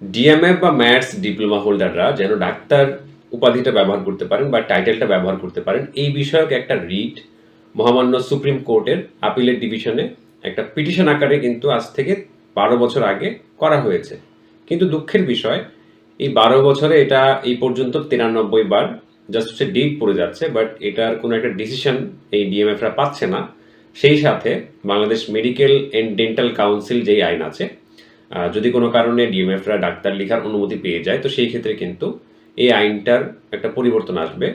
DMF বা maths diploma হোল্ডাররা যেন ডাক্তার উপাধিটা ব্যবহার করতে পারেন বা টাইটেলটা ব্যবহার করতে পারেন, এই বিষয়ক একটা রিট মহামান্য সুপ্রিম কোর্টের আপিলের ডিভিশনে একটা পিটিশন আকারে কিন্তু আজ থেকে বারো বছর আগে করা হয়েছে। কিন্তু দুঃখের বিষয়, এই বারো বছরে এটা এই পর্যন্ত তিরানব্বই বার জাস্ট হচ্ছে ডেট পড়ে যাচ্ছে, বাট এটার কোনো একটা ডিসিশন এই ডিএমএফরা পাচ্ছে না। সেই সাথে Bangladesh medical and dental council যেই আইন আছে যদি কোনো কারণে ডিএমএফরা ডাক্তার লেখার অনুমতি পেয়ে যায়, তো সেই ক্ষেত্রে কিন্তু এই আইনটার একটা পরিবর্তন আসবে।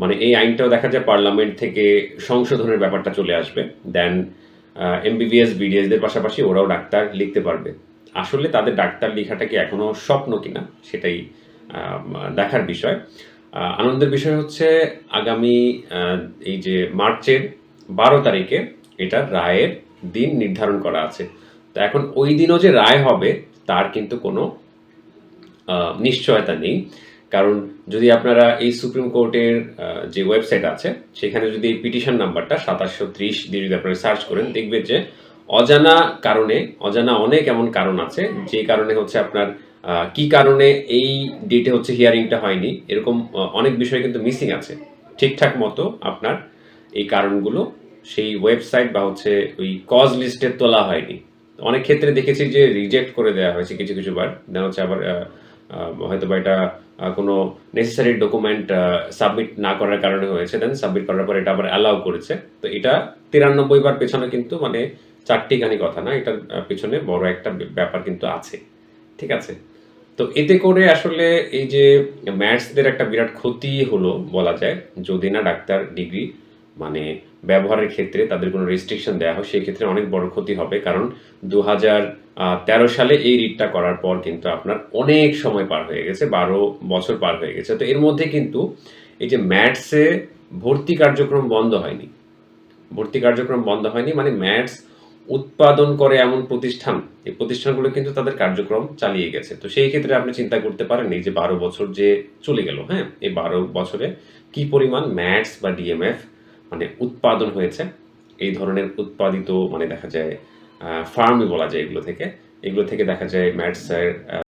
মানে এই আইনটাও দেখা যায় পার্লামেন্ট থেকে সংশোধনের ব্যাপারটা চলে আসবে। দেন এমবিবিএস বিডিএসদের পাশাপাশি ওরাও ডাক্তার লিখতে পারবে। আসলে তাদের ডাক্তার লেখাটা কি এখনও স্বপ্ন কিনা, সেটাই দেখার বিষয়। আনন্দের বিষয় হচ্ছে আগামী এই যে মার্চের বারো তারিখে এটার রায়ের দিন নির্ধারণ করা আছে। তো এখন ওই দিনও যে রায় হবে, তার কিন্তু কোনো নিশ্চয়তা নেই। কারণ যদি আপনারা এই সুপ্রিম কোর্টের যে ওয়েবসাইট আছে, সেখানে যদি এই পিটিশন নাম্বারটা সাতাশশো ত্রিশ দিয়ে যদি আপনারা সার্চ করেন, দেখবেন যে অজানা কারণে, অজানা অনেক এমন কারণ আছে, যে কারণে হচ্ছে আপনার কি কারণে এই ডেটে হচ্ছে হিয়ারিংটা হয়নি, এরকম অনেক বিষয় কিন্তু মিসিং আছে। ঠিকঠাক মতো আপনার এই কারণগুলো সেই ওয়েবসাইট বা হচ্ছে ওই কজ লিস্টে তোলা হয়নি। অনেক ক্ষেত্রে দেখেছি যে রিজেক্ট করে দেওয়া হয়েছে কিছু কিছু বার। দেন হচ্ছে আবার হয়তো বা এটা কোনো নেসেসারি ডকুমেন্ট সাবমিট না করার কারণে হয়েছে। দেন সাবমিট করার পর এটা আবার অ্যালাউ করেছে। তো এটা তিরানব্বই বার পেছনে কিন্তু মানে চারটি গানি কথা না, এটার পেছনে বড় একটা ব্যাপার কিন্তু আছে। ঠিক আছে? তো এতে করে আসলে এই যে ম্যাথসদের একটা বিরাট ক্ষতি হলো বলা যায়। যদি না ডাক্তার ডিগ্রি মানে ব্যবহারের ক্ষেত্রে তাদের কোনো রেস্ট্রিকশন দেওয়া হয়, সেই ক্ষেত্রে অনেক বড় ক্ষতি হবে। কারণ দু তেরো সালে এই রিটটা করার পর কিন্তু আপনার অনেক সময় পার হয়ে গেছে, বারো বছর পার হয়ে গেছে। তো এর মধ্যে কিন্তু এই যে ম্যাথসে ভর্তি কার্যক্রম বন্ধ হয়নি। ভর্তি কার্যক্রম বন্ধ হয়নি মানে ম্যাথস উৎপাদন করে এমন প্রতিষ্ঠান, এই প্রতিষ্ঠানগুলো কিন্তু তাদের কার্যক্রম চালিয়ে গেছে। তো সেই ক্ষেত্রে আপনি চিন্তা করতে পারেন, এই যে বারো বছর যে চলে গেল হ্যাঁ? এই বারো বছরে কি পরিমাণ ম্যাথস বা ডিএমএফ মানে উৎপাদন হয়েছে। এই ধরনের উৎপাদিত মানে দেখা যায় ফার্মই বলা যায় এগুলো থেকে। এগুলো থেকে দেখা যায় ম্যাথসের